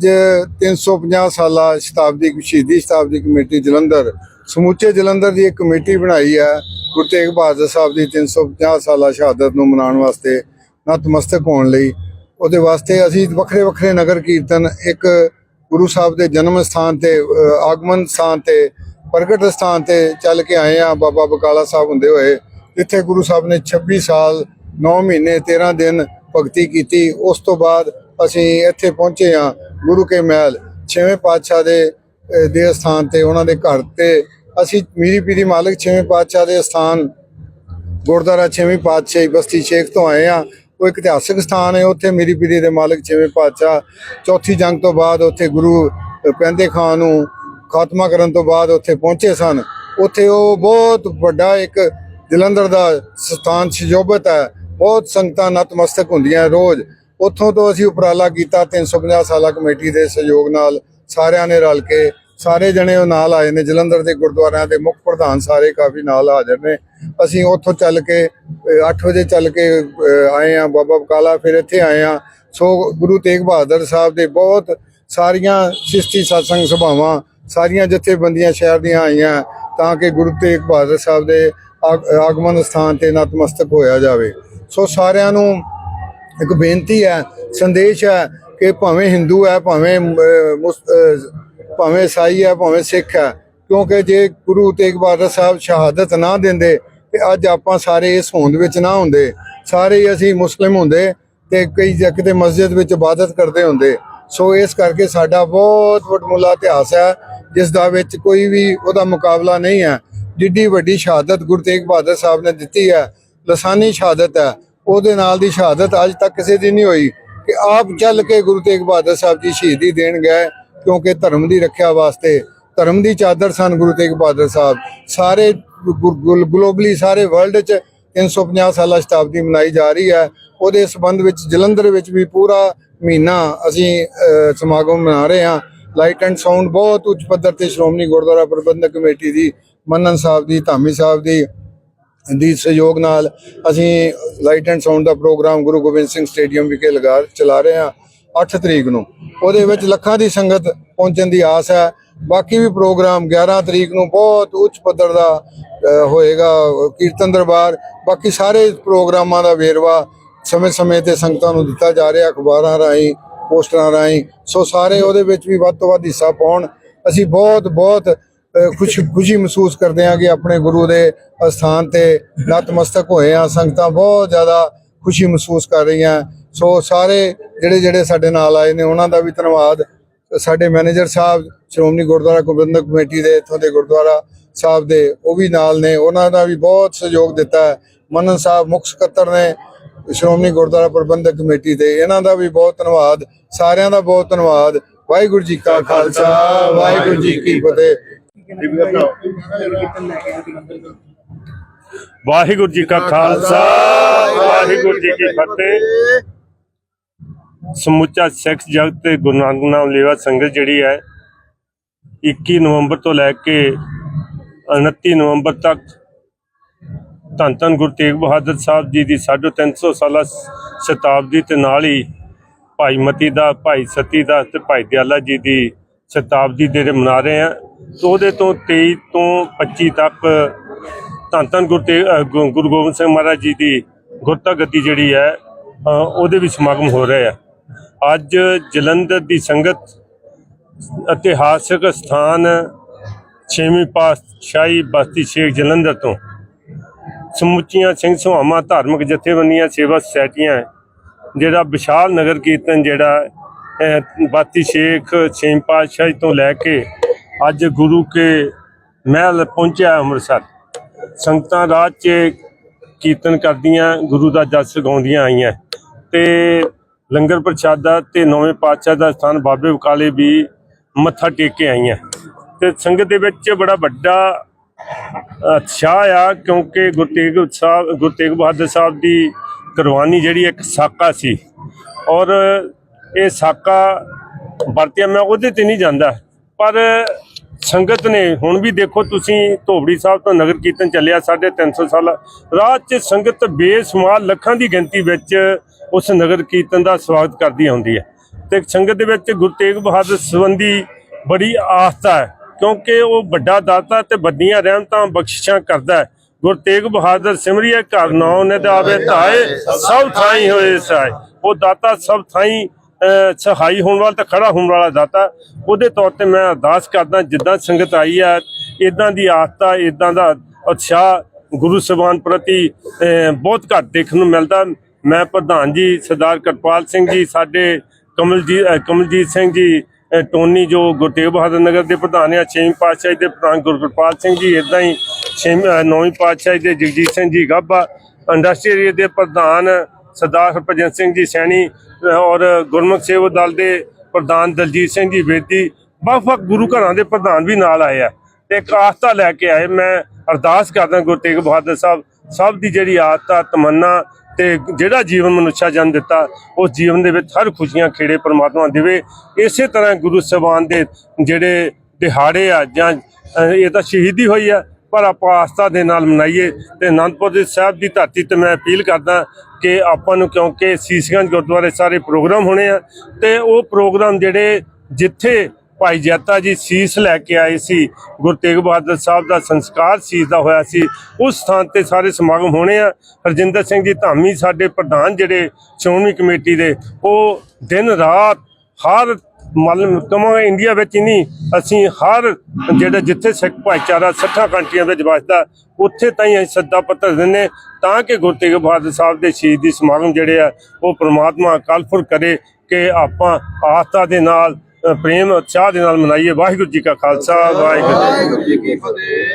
ਅੱਜ 350 ਸਾਲਾ ਸ਼ਤਾਬਦੀ ਸ਼ਹੀਦੀ ਸ਼ਤਾਬਦੀ ਕਮੇਟੀ ਜਲੰਧਰ, ਸਮੁੱਚੇ ਜਲੰਧਰ ਦੀ ਇੱਕ ਕਮੇਟੀ ਬਣਾਈ ਹੈ। ਗੁਰੂ ਤੇਗ ਬਹਾਦਰ ਸਾਹਿਬ ਦੀ 350 ਸਾਲਾ ਸ਼ਹਾਦਤ ਨੂੰ ਮਨਾਉਣ ਵਾਸਤੇ ਨਤਮਸਤਕ ਹੋਣ ਲਈ। ਉਹਦੇ ਵਾਸਤੇ ਅਸੀਂ ਵੱਖਰੇ ਵੱਖਰੇ ਨਗਰ ਕੀਰਤਨ, ਇੱਕ ਗੁਰੂ ਸਾਹਿਬ ਦੇ ਜਨਮ ਸਥਾਨ ਤੇ ਆਗਮਨ ਸਥਾਨ ਤੇ, ਪ੍ਰਗਟ ਸਥਾਨ ਤੇ ਚੱਲ ਕੇ ਆਏ ਆ ਬਾਬਾ ਬਕਾਲਾ ਸਾਹਿਬ ਹੁੰਦੇ ਹੋਏ, ਜਿੱਥੇ ਗੁਰੂ ਸਾਹਿਬ ਨੇ 26 ਸਾਲ 9 ਮਹੀਨੇ 13 ਦਿਨ ਭਗਤੀ ਕੀਤੀ। ਉਸ ਤੋਂ ਬਾਅਦ ਅਸੀਂ ਇੱਥੇ ਪਹੁੰਚੇ ਆ ਗੁਰੂ ਕੇ ਮਹਿਲ ਛੇਵੇਂ ਪਾਤਸ਼ਾਹ ਦੇ ਅ, ਦੇ ਸਥਾਨ ਤੇ ਉਹਨਾਂ ਦੇ ਘਰ ਤੇ ਅਸੀਂ ਮੀਰੀ ਪੀਰੀ ਮਾਲਕ ਛੇਵੇਂ ਪਾਤਸ਼ਾਹ ਦੇ ਸਥਾਨ ਗੁਰਦੁਆਰਾ ਛੇਵੇਂ ਪਾਤਸ਼ਾਹੀ ਬਸਤੀ ਸ਼ੇਖ ਤੋਂ ਆਏ ਆ ਉਹ ਇੱਕ ਇਤਿਹਾਸਕ ਸਥਾਨ ਹੈ ਉੱਥੇ ਮੀਰੀ ਪੀਰੀ ਦੇ ਮਾਲਕ ਛੇਵੇਂ ਪਾਤਸ਼ਾਹ ਚੌਥੀ ਜੰਗ ਤੋਂ ਬਾਅਦ ਉੱਥੇ ਗੁਰੂ ਪੈਂਦੇ ਖਾਨ ਨੂੰ ਖਾਤਮਾ ਕਰਨ ਤੋਂ ਬਾਅਦ ਉੱਥੇ ਪਹੁੰਚੇ ਸਨ। ਉੱਥੇ ਉਹ ਬਹੁਤ ਵੱਡਾ ਇੱਕ ਜਲੰਧਰ ਦਾ ਸਥਾਨ ਸ਼ਜੋਬਤ ਹੈ। ਬਹੁਤ ਸੰਗਤਾਂ ਨਤਮਸਤਕ ਹੁੰਦੀਆਂ ਰੋਜ਼। ਉੱਥੋਂ ਤੋਂ ਅਸੀਂ ਉਪਰਾਲਾ ਕੀਤਾ 350 ਸਾਲਾ ਕਮੇਟੀ ਦੇ ਸਹਿਯੋਗ ਨਾਲ ਸਾਰਿਆਂ ਨੇ ਰਲ ਕੇ, ਸਾਰੇ ਜਣੇ ਉਹ ਨਾਲ ਆਏ ਨੇ, ਜਲੰਧਰ ਦੇ ਗੁਰਦੁਆਰਿਆਂ ਦੇ ਮੁੱਖ ਪ੍ਰਧਾਨ ਸਾਰੇ ਕਾਫੀ ਨਾਲ ਹਾਜ਼ਰ ਨੇ। ਅਸੀਂ ਉੱਥੋਂ ਚੱਲ ਕੇ 8 ਵਜੇ ਚੱਲ ਕੇ ਆਏ ਆ ਬਾਬਾ ਬਕਾਲਾ, ਫਿਰ ਇੱਥੇ ਆਏ ਆ ਸੋ ਗੁਰੂ ਤੇਗ ਬਹਾਦਰ ਸਾਹਿਬ ਦੇ ਬਹੁਤ ਸਾਰੀਆਂ ਸਿਸ਼ਟੀ satsang ਸਭਾਵਾਂ, ਸਾਰੀਆਂ ਜਥੇਬੰਦੀਆਂ ਸ਼ਹਿਰ ਦੀਆਂ ਆਈਆਂ ਤਾਂ ਕਿ ਗੁਰੂ ਤੇਗ ਬਹਾਦਰ ਸਾਹਿਬ ਦੇ ਆਗ- ਆਗਮਨ ਸਥਾਨ ਤੇ ਨਤਮਸਤਕ ਹੋਇਆ ਜਾਵੇ। ਸੋ ਸਾਰਿਆਂ ਨੂੰ ਇੱਕ ਬੇਨਤੀ ਹੈ, ਸੰਦੇਸ਼ ਹੈ ਕਿ ਭਾਵੇਂ ਹਿੰਦੂ ਹੈ, ਭਾਵੇਂ ਮੁਸ- ਭਾਵੇਂ ਈਸਾਈ ਹੈ, ਭਾਵੇਂ ਸਿੱਖ ਹੈ, ਕਿਉਂਕਿ ਜੇ ਗੁਰੂ ਤੇਗ ਬਹਾਦਰ ਸਾਹਿਬ ਸ਼ਹਾਦਤ ਨਾ ਦਿੰਦੇ ਤੇ ਅੱਜ ਆਪਾਂ ਸਾਰੇ ਇਸ ਹੋਂਦ ਵਿੱਚ ਨਾ ਹੁੰਦੇ। ਸਾਰੇ ਹੀ ਅਸੀਂ ਮੁਸਲਿਮ ਹੁੰਦੇ ਤੇ ਕਈ ਕਿਤੇ ਮਸਜਿਦ ਵਿੱਚ ਇਬਾਦਤ ਕਰਦੇ ਹੁੰਦੇ। ਸੋ ਇਸ ਕਰਕੇ ਸਾਡਾ ਬਹੁਤ ਵੱਡਮੁੱਲਾ ਇਤਿਹਾਸ ਹੈ, ਜਿਸ ਦਾ ਵਿੱਚ ਕੋਈ ਵੀ ਉਹਦਾ ਮੁਕਾਬਲਾ ਨਹੀਂ ਹੈ। ਜਿੱਡੀ ਵੱਡੀ ਸ਼ਹਾਦਤ ਗੁਰੂ ਤੇਗ ਬਹਾਦਰ ਸਾਹਿਬ ਨੇ ਦਿੱਤੀ ਹੈ, ਲਸਾਨੀ ਸ਼ਹਾਦਤ ਹੈ। ਉਹਦੇ ਨਾਲ ਦੀ ਸ਼ਹਾਦਤ ਅੱਜ ਤੱਕ ਕਿਸੇ ਦੀ ਨਹੀਂ ਹੋਈ ਕਿ ਆਪ ਚੱਲ ਕੇ ਗੁਰੂ ਤੇਗ ਬਹਾਦਰ ਸਾਹਿਬ ਦੀ ਸ਼ਹੀਦੀ ਦੇਣ ਗਏ, ਕਿਉਂਕਿ ਧਰਮ ਦੀ ਰੱਖਿਆ ਵਾਸਤੇ, ਧਰਮ ਦੀ ਚਾਦਰ ਸਨ ਗੁਰੂ ਤੇਗ ਬਹਾਦਰ ਸਾਹਿਬ। ਸਾਰੇ ਗਲੋਬਲੀ ਸਾਰੇ ਵਰਲਡ 'ਚ 350 ਸਾਲਾ ਸ਼ਤਾਬਦੀ ਮਨਾਈ ਜਾ ਰਹੀ ਹੈ। ਉਹਦੇ ਸਬੰਧ ਵਿੱਚ ਜਲੰਧਰ ਵਿੱਚ ਵੀ ਪੂਰਾ ਮਹੀਨਾ ਅਸੀਂ ਸਮਾਗਮ ਮਨਾ ਰਹੇ ਹਾਂ। ਲਾਈਟ ਐਂਡ ਸਾਊਂਡ ਬਹੁਤ ਉੱਚ ਪੱਧਰ ਤੇ ਸ਼੍ਰੋਮਣੀ ਗੁਰਦੁਆਰਾ ਪ੍ਰਬੰਧਕ ਕਮੇਟੀ ਦੀ, ਮੰਨਨ ਸਾਹਿਬ ਦੀ, ਧਾਮੀ ਸਾਹਿਬ ਦੀ ਦੀ ਸਹਿਯੋਗ ਨਾਲ ਅਸੀਂ ਲਾਈਟ ਐਂਡ ਸਾਊਂਡ ਦਾ ਪ੍ਰੋਗਰਾਮ ਗੁਰੂ ਗੋਬਿੰਦ ਸਿੰਘ ਸਟੇਡੀਅਮ ਵਿਖੇ ਲਗਾ ਚਲਾ ਰਹੇ ਹਾਂ 8 ਤਰੀਕ ਨੂੰ। ਉਹਦੇ ਵਿੱਚ ਲੱਖਾਂ ਦੀ ਸੰਗਤ ਪਹੁੰਚਣ ਦੀ ਆਸ ਹੈ। ਬਾਕੀ ਵੀ ਪ੍ਰੋਗਰਾਮ 11 ਤਰੀਕ ਨੂੰ ਬਹੁਤ ਉੱਚ ਪੱਧਰ ਦਾ ਹੋਏਗਾ, ਕੀਰਤਨ ਦਰਬਾਰ। ਬਾਕੀ ਸਾਰੇ ਪ੍ਰੋਗਰਾਮਾਂ ਦਾ ਵੇਰਵਾ ਸਮੇਂ-ਸਮੇਂ ਤੇ ਸੰਗਤਾਂ ਨੂੰ ਦਿੱਤਾ ਜਾ ਰਿਹਾ, ਅਖਬਾਰਾਂ ਰਾਹੀਂ, ਪੋਸਟਰਾਂ ਰਾਹੀਂ। ਸੋ ਸਾਰੇ ਉਹਦੇ ਵਿੱਚ ਵੀ ਵੱਧ ਤੋਂ ਵੱਧ ਹਿੱਸਾ ਪਾਉਣ। ਅਸੀਂ ਬਹੁਤ ਬਹੁਤ ਖੁਸ਼ ਖੁਸ਼ੀ ਮਹਿਸੂਸ ਕਰਦੇ ਹਾਂ ਕਿ ਆਪਣੇ ਗੁਰੂ ਦੇ ਅਸਥਾਨ ਤੇ ਨਤਮਸਤਕ ਹੋਏ ਆ ਸੰਗਤਾਂ ਬਹੁਤ ਜ਼ਿਆਦਾ ਖੁਸ਼ੀ ਮਹਿਸੂਸ ਕਰ ਰਹੀਆਂ। ਸੋ ਸਾਰੇ ਜਿਹੜੇ ਜਿਹੜੇ ਸਾਡੇ ਨਾਲ ਆਏ ਨੇ, ਉਹਨਾਂ ਦਾ ਵੀ ਧੰਨਵਾਦ। ਸਾਡੇ ਮੈਨੇਜਰ ਸਾਹਿਬ, ਸ਼੍ਰੋਮਣੀ ਗੁਰਦੁਆਰਾ ਪ੍ਰਬੰਧਕ ਕਮੇਟੀ ਦੇ, ਇੱਥੋਂ ਦੇ ਗੁਰਦੁਆਰਾ ਸਾਹਿਬ ਦੇ, ਉਹ ਵੀ ਨਾਲ ਨੇ। ਉਹਨਾਂ ਦਾ ਵੀ ਬਹੁਤ ਸਹਿਯੋਗ ਦਿੱਤਾ ਹੈ। ਮਨਨ ਸਾਹਿਬ ਮੁੱਖ ਸਕੱਤਰ ਨੇ ਸ਼੍ਰੋਮਣੀ ਗੁਰਦੁਆਰਾ ਪ੍ਰਬੰਧਕ ਕਮੇਟੀ ਦੇ। ਇਹਨਾਂ ਦਾ ਵੀ ਬਹੁਤ ਧੰਨਵਾਦ। ਸਾਰਿਆਂ ਦਾ ਬਹੁਤ ਧੰਨਵਾਦ। ਵਾਹਿਗੁਰੂ ਜੀ ਕਾ ਖਾਲਸਾ, ਵਾਹਿਗੁਰੂ ਜੀ ਕੀ ਫਤਿਹ। ਵਾਹਿਗੁਰੂ ਜੀ ਕਾ ਖਾਲਸਾ ਵਾਹਿਗੁਰੂ ਜੀ ਕੀ ਫਤਿਹ। ਸਮੁੱਚਾ ਸਿੱਖ ਜਗਤ ਤੇ ਗੁਰੂ ਨਾਨਕ ਨਾਮ ਲੇਵਾ ਸੰਗਤ ਜਿਹੜੀ ਹੈ 21 ਨਵੰਬਰ ਤੋਂ ਲੈ ਕੇ 29 ਨਵੰਬਰ ਤੱਕ ਧੰਨ ਧੰਨ ਗੁਰੂ ਤੇਗ ਬਹਾਦਰ ਸਾਹਿਬ ਜੀ ਦੀ 350 ਸਾਲਾ ਸ਼ਤਾਬਦੀ ਤੇ ਨਾਲ ਹੀ ਭਾਈ ਮਤੀ ਦਾ ਭਾਈ ਸਤੀ ਦਾ ਤੇ ਭਾਈ ਦਿਆਲਾ ਜੀ ਦੀ ਸ਼ਤਾਬਦੀ ਦੇ ਮਨਾ ਰਹੇ ਆ। ਤੇ ਉਹਦੇ ਤੋਂ 23 ਤੋਂ 25 ਤੱਕ ਧੰਨ ਧੰਨ ਗੁਰੂ ਤੇਗ ਅ, ਗੁਰੂ ਗੋਬਿੰਦ ਸਿੰਘ ਮਹਾਰਾਜ ਜੀ ਦੀ ਗੁਰਤਾ ਗੱਦੀ ਜਿਹੜੀ ਹੈ ਉਹਦੇ ਵੀ ਸਮਾਗਮ ਹੋ ਰਹੇ ਆ ਅੱਜ ਜਲੰਧਰ ਦੀ ਸੰਗਤ ਇਤਿਹਾਸਕ ਸਥਾਨ ਛੇਵੀਂ ਪਾਤਸ਼ਾਹੀ ਬਸਤੀ ਸ਼ੇਖ ਜਲੰਧਰ ਤੋਂ ਸਮੁੱਚੀਆਂ ਸਿੰਘ ਸਭਾਵਾਂ ਧਾਰਮਿਕ ਜਥੇਬੰਦੀਆਂ ਸੇਵਾ ਸੁਸਾਇਟੀਆਂ ਜਿਹੜਾ ਵਿਸ਼ਾਲ ਨਗਰ ਕੀਰਤਨ ਜਿਹੜਾ ਬਾਤੀ ਸ਼ੇਖ ਛੇਵੀਂ ਪਾਤਸ਼ਾਹ ਤੋਂ ਲੈ ਕੇ ਅੱਜ ਗੁਰੂ ਕੇ ਮਹਿਲ ਪਹੁੰਚਿਆ ਅੰਮ੍ਰਿਤਸਰ। ਸੰਗਤਾਂ ਰਾਤ 'ਚ ਕੀਰਤਨ ਕਰਦੀਆਂ, ਗੁਰੂ ਦਾ ਜਸ ਗਾਉਂਦੀਆਂ ਆਈਆਂ। ਤੇ ਲੰਗਰ ਪ੍ਰਸ਼ਾਦਾ ਤੇ ਨੌਵੇਂ ਪਾਤਸ਼ਾਹ ਦਾ ਸਥਾਨ ਬਾਬੇ ਬਕਾਲੇ ਵੀ ਮੱਥਾ ਟੇਕ ਕੇ ਆਈਆਂ। ਤੇ ਸੰਗਤ ਦੇ ਵਿੱਚ ਬੜਾ ਵੱਡਾ ਉਤਸ਼ਾਹ ਆ, ਕਿਉਂਕਿ ਗੁਰੂ ਤੇਗ ਸਾਹਿਬ, ਗੁਰੂ ਤੇਗ ਬਹਾਦਰ ਸਾਹਿਬ ਦੀ ਕੁਰਬਾਨੀ ਜਿਹੜੀ ਇੱਕ ਸਾਕਾ ਸੀ। ਔਰ ਇਹ ਸਾਕਾ ਵਰਤਿਆ, ਮੈਂ ਉਹਦੇ ਤੇ ਨਹੀਂ ਜਾਂਦਾ। ਪਰ ਸੰਗਤ ਨੇ ਹੁਣ ਵੀ ਦੇਖੋ ਤੁਸੀਂ, ਧੋਬੜੀ ਸਾਹਿਬ ਤੋਂ ਨਗਰ ਕੀਰਤਨ ਚੱਲਿਆ 350 ਸਾਲ। ਰਾਹ 'ਚ ਸੰਗਤ ਬੇਸ਼ੁਮਾਰ ਲੱਖਾਂ ਦੀ ਗਿਣਤੀ ਵਿੱਚ ਉਸ ਨਗਰ ਕੀਰਤਨ ਦਾ ਸਵਾਗਤ ਕਰਦੀ ਆਉਂਦੀ ਹੈ। ਤੇ ਸੰਗਤ ਦੇ ਵਿੱਚ ਗੁਰੂ ਤੇਗ ਬਹਾਦਰ ਸੰਬੰਧੀ ਬੜੀ ਆਸਥਾ ਹੈ, ਕਿਉਂਕਿ ਉਹ ਵੱਡਾ ਦਾਤਾ ਤੇ ਵੱਡੀਆਂ ਰਹਿਮਤਾਂ ਬਖਸ਼ਿਸ਼ਾਂ ਕਰਦਾ ਹੈ। ਗੁਰੂ ਤੇਗ ਬਹਾਦਰ ਸਿਮਰਿਆ ਘਰ ਨਾਉ ਨੇ ਆਵੇ ਧਾਏ, ਸਭ ਥਾਈ ਹੋਏ ਸਾਈ ਉਹ ਦਾਤਾ ਸਭ ਥਾਈ ਸਹਾਈ ਹੋਣ ਵਾਲਾ ਤੇ ਖੜਾ ਹੋਣ ਵਾਲਾ ਦਾਤਾ। ਉਹਦੇ ਤੌਰ ਤੇ ਮੈਂ ਅਰਦਾਸ ਕਰਦਾ ਜਿੱਦਾਂ ਸੰਗਤ ਆਈ ਹੈ ਇਦਾਂ ਦੀ ਆਸਤਾ ਇਦਾਂ ਦਾ ਉਤਸ਼ਾਹ ਗੁਰੂ ਸਭਾਨ ਪ੍ਰਤੀ ਬਹੁਤ ਘੱਟ ਦੇਖਣ ਨੂੰ ਮਿਲਦਾ। ਮੈਂ ਪ੍ਰਧਾਨ ਜੀ ਸਰਦਾਰ ਕਰਪਾਲ ਸਿੰਘ ਜੀ ਸਾਡੇ ਕਮਲਜੀਤ ਕਮਲਜੀਤ ਸਿੰਘ ਜੀ ਟੋਨੀ ਜੋ ਗੁਰੂ ਤੇਗ ਬਹਾਦਰ ਨਗਰ ਦੇ ਪ੍ਰਧਾਨ ਆ ਛੇਵੀਂ ਪਾਤਸ਼ਾਹੀ ਦੇ ਪ੍ਰਧਾਨ ਗੁਰੂ ਸਿੰਘ ਜੀ ਇਦਾਂ ਹੀ ਛੇਵੀਂ ਅਹ, ਨੌਵੀਂ ਪਾਤਸ਼ਾਹੀ ਦੇ ਜਗਜੀਤ ਸਿੰਘ ਜੀ ਗਾਬਾ ਇੰਡਸਟਰੀ ਦੇ ਪ੍ਰਧਾਨ ਸਰਦਾਰ ਹਰਭਜਨ ਸਿੰਘ ਜੀ ਸੈਣੀ ਔਰ ਗੁਰਮੁਖ ਸੇਵਾ ਦਲ ਦੇ ਪ੍ਰਧਾਨ ਦਲਜੀਤ ਸਿੰਘ ਜੀ ਬੇਦੀ ਵੱਖ-ਵੱਖ ਗੁਰੂ ਘਰਾਂ ਦੇ ਪ੍ਰਧਾਨ ਵੀ ਨਾਲ ਆਏ ਆ। ਤੇ ਇੱਕ ਆਸਥਾ ਲੈ ਕੇ ਆਏ। ਮੈਂ ਅਰਦਾਸ ਕਰਦਾ ਗੁਰੂ ਤੇਗ ਬਹਾਦਰ ਸਾਹਿਬ, ਸਭ ਦੀ ਜਿਹੜੀ ਆਸਤਾ ਤਮੰਨਾ ਤੇ ਜਿਹੜਾ ਜੀਵਨ ਮਨੁੱਖਾ ਜਨ ਦਿੱਤਾ, ਉਸ ਜੀਵਨ ਦੇ ਵਿੱਚ ਹਰ ਖੁਸ਼ੀਆਂ ਖੇੜੇ ਪ੍ਰਮਾਤਮਾ ਦੇਵੇ। ਇਸੇ ਤਰ੍ਹਾਂ ਗੁਰੂ ਸਾਹਿਬਾਨ ਦੇ ਜਿਹੜੇ ਦਿਹਾੜੇ ਆ ਜਾਂ ਇਹ ਤਾਂ ਸ਼ਹੀਦੀ ਹੋਈ ਆ। ਪਰ ਆਪਾਂ ਆਸਥਾ ਦੇ ਨਾਲ ਮਨਾਈਏ ਤੇ ਅਨੰਦਪੁਰ ਦੇ ਸਾਹਿਬ ਦੀ ਧਰਤੀ ਤੇ ਮੈਂ ਅਪੀਲ ਕਰਦਾ ਕਿ ਆਪਾਂ ਨੂੰ ਕਿਉਂਕਿ ਸੀਸਗੰਜ ਗੁਰਦੁਆਰੇ ਸਾਰੇ ਪ੍ਰੋਗਰਾਮ ਹੋਣੇ ਆ ਤੇ ਉਹ ਪ੍ਰੋਗਰਾਮ ਜਿਹੜੇ ਜਿੱਥੇ ਭਾਈ ਜੈਤਾ ਜੀ ਸੀਸ ਲੈ ਕੇ ਆਏ ਸੀ, ਗੁਰੂ ਤੇਗ ਬਹਾਦਰ ਸਾਹਿਬ ਦਾ ਸੰਸਕਾਰ ਸੀਸ ਦਾ ਹੋਇਆ ਸੀ, ਉਸ ਸਥਾਨ ਤੇ ਸਾਰੇ ਸਮਾਗਮ ਹੋਣੇ ਆ। ਹਰਜਿੰਦਰ ਸਿੰਘ ਜੀ ਧਾਮੀ ਸਾਡੇ ਪ੍ਰਧਾਨ ਜਿਹੜੇ ਸ਼੍ਰੋਮਣੀ ਕਮੇਟੀ ਦੇ, ਉਹ ਦਿਨ ਰਾਤ ਹਰ ਮਤਲਬ ਕਮਾਂਗੇ ਇੰਡੀਆ ਵਿੱਚ ਹੀ ਨਹੀਂ, ਅਸੀਂ ਹਰ ਜਿਹੜਾ ਜਿੱਥੇ ਸਿੱਖ ਭਾਈਚਾਰਾ 60 ਕੰਟਰੀਆਂ ਵਿੱਚ ਵੱਸਦਾ, ਉੱਥੇ ਤਾਈਂ ਅਸੀਂ ਸੱਦਾ ਪੱਤਰ ਦਿੰਨੇ ਤਾਂ ਕਿ ਗੁਰੂ ਤੇਗ ਬਹਾਦਰ ਸਾਹਿਬ ਦੇ ਸ਼ਹੀਦੀ ਸਮਾਗਮ ਜਿਹੜੇ ਆ, ਉਹ ਪ੍ਰਮਾਤਮਾ ਕਲਫੁਰ ਕਰੇ ਕਿ ਆਪਾਂ ਆਸਥਾ ਦੇ ਨਾਲ ਪ੍ਰੇਮ ਉਤਸ਼ਾਹ ਦੇ ਨਾਲ ਮਨਾਈਏ। ਵਾਹਿਗੁਰੂ ਜੀ ਕਾ ਖਾਲਸਾ, ਵਾਹਿਗੁਰੂ ਜੀ ਕੀ ਫਤਿਹ।